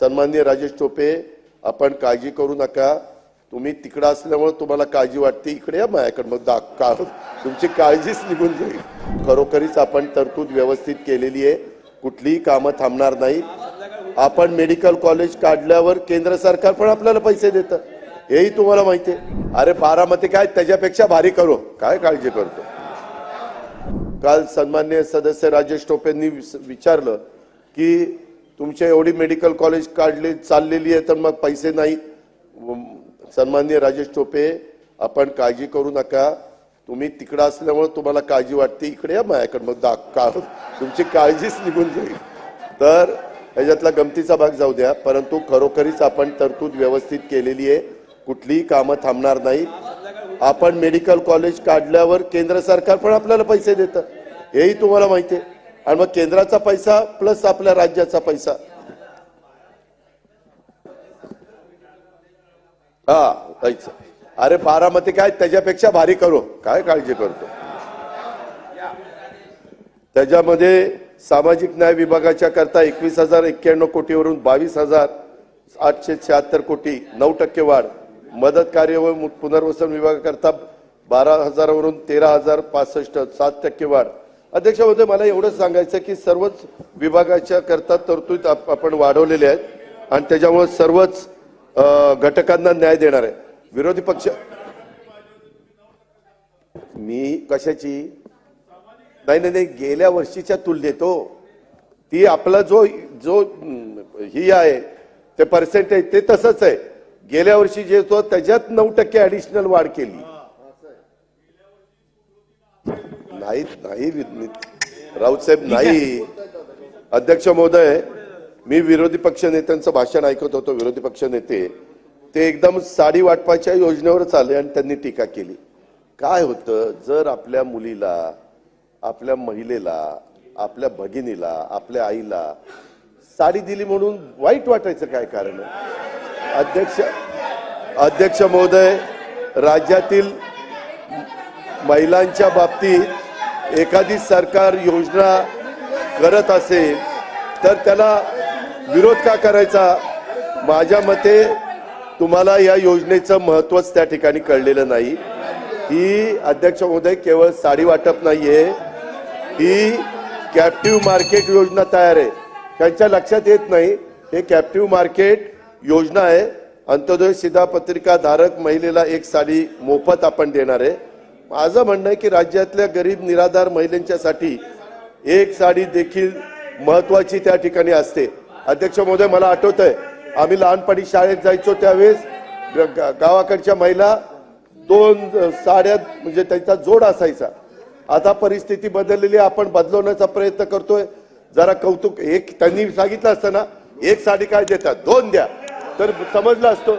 सन्माननीय राजेश टोपे आपण काळजी करू नका. तुम्ही तिकडं असल्यामुळे तुम्हाला काळजी वाटते. इकडे या माझ्याकडे मग दा का तुमची काळजीच निघून जाईल. खरोखरीच आपण तरतूद व्यवस्थित केलेली आहे. कुठलीही कामं थांबणार नाही. आपण मेडिकल कॉलेज काढल्यावर केंद्र सरकार पण आपल्याला पैसे देतं. हेही तुम्हाला माहिती आहे. अरे बारामती काय त्याच्यापेक्षा भारी करू. काय काळजी करतो? काल सन्मान्य सदस्य राजेश टोपेंनी विचारलं की तुमच्या एवढी मेडिकल कॉलेज काढली चाललेली आहे तर मग पैसे नाही. सन्माननीय राजेश टोपे आपण काळजी करू नका. तुम्ही तिकडं असल्यामुळे तुम्हाला काळजी वाटते. इकडे या माझ्याकडे मग दा का तुमची काळजीच निघून जाईल. तर ह्याच्यातला गमतीचा भाग जाऊ द्या. परंतु खरोखरीच आपण तरतूद व्यवस्थित केलेली आहे. कुठलीही कामं थांबणार नाही. आपण मेडिकल कॉलेज काढल्यावर केंद्र सरकार पण आपल्याला पैसे देतं. हेही तुम्हाला माहिती आहे. आणि मग केंद्राचा पैसा प्लस आपल्या राज्याचा पैसा. हा अरे बारामती काय त्याच्यापेक्षा भारी करू. काय काळजी करतो? त्याच्यामध्ये सामाजिक न्याय विभागाच्या करता एकवीस हजार एक्क्याण्णव कोटीवरून बावीस हजार आठशे शहात्तर कोटी नऊ टक्के वाढ. मदत कार्य व पुनर्वसन विभागाकरता बारा हजारावरून तेरा हजार पासष्ट सात टक्के वाढ. अध्यक्ष महोदय मला एवढंच सांगायचं की सर्वच विभागाच्या करता तरतूद आपण वाढवलेले आहेत आणि त्याच्यामुळे सर्वच घटकांना न्याय देणार आहे. विरोधी पक्ष मी कशाची? नाही नाही नाही गेल्या वर्षीच्या तुलनेत हो. ती आपला जो जो ही आहे ते पर्सेंटेज ते तसंच आहे. गेल्या वर्षी जे होतं त्याच्यात नऊ टक्के ऍडिशनल वाढ केली. नाही नाही राऊतसाहेब नाही. अध्यक्ष महोदय मी विरोधी पक्ष नेत्यांचं भाषण ऐकत होतो विरोधी पक्ष नेते. ते एकदम साडी वाटपाच्या योजनेवरच आले आणि त्यांनी टीका केली. काय होतं? जर आपल्या मुलीला आपल्या महिलेला आपल्या भगिनीला आपल्या आईला साडी दिली म्हणून वाईट वाटायचं काय कारण? अध्यक्ष अध्यक्ष महोदय राज्यातील महिलांच्या बाबतीत एखादी सरकार योजना करत असेल तर त्याला विरोध का करायचा? माझ्या मते तुम्हाला या योजनेचं महत्वच त्या ठिकाणी कळलेलं नाही. ही अध्यक्ष महोदय केवळ साडी वाटप नाहीये ही कॅप्टिव्ह मार्केट योजना तयार आहे. त्यांच्या लक्षात येत नाही हे कॅप्टिव्ह मार्केट योजना आहे. अंत्योदय सिधा पत्रिका धारक महिलेला एक साडी मोफत आपण देणार आहे. माझं म्हणणं आहे की राज्यातल्या गरीब निराधार महिलांच्यासाठी एक साडी देखील महत्वाची त्या ठिकाणी असते. अध्यक्ष महोदय मला आठवत आहे आम्ही लहानपणी शाळेत जायचो त्यावेळेस ग- गावाकडच्या महिला दोन साड्या म्हणजे त्यांचा जोड असायचा. आता परिस्थिती बदललेली आपण बदलवण्याचा प्रयत्न करतोय. जरा कौतुक एक त्यांनी सांगितलं असतं ना एक साडी काय देतात? दोन द्या. तर समजलं असतं.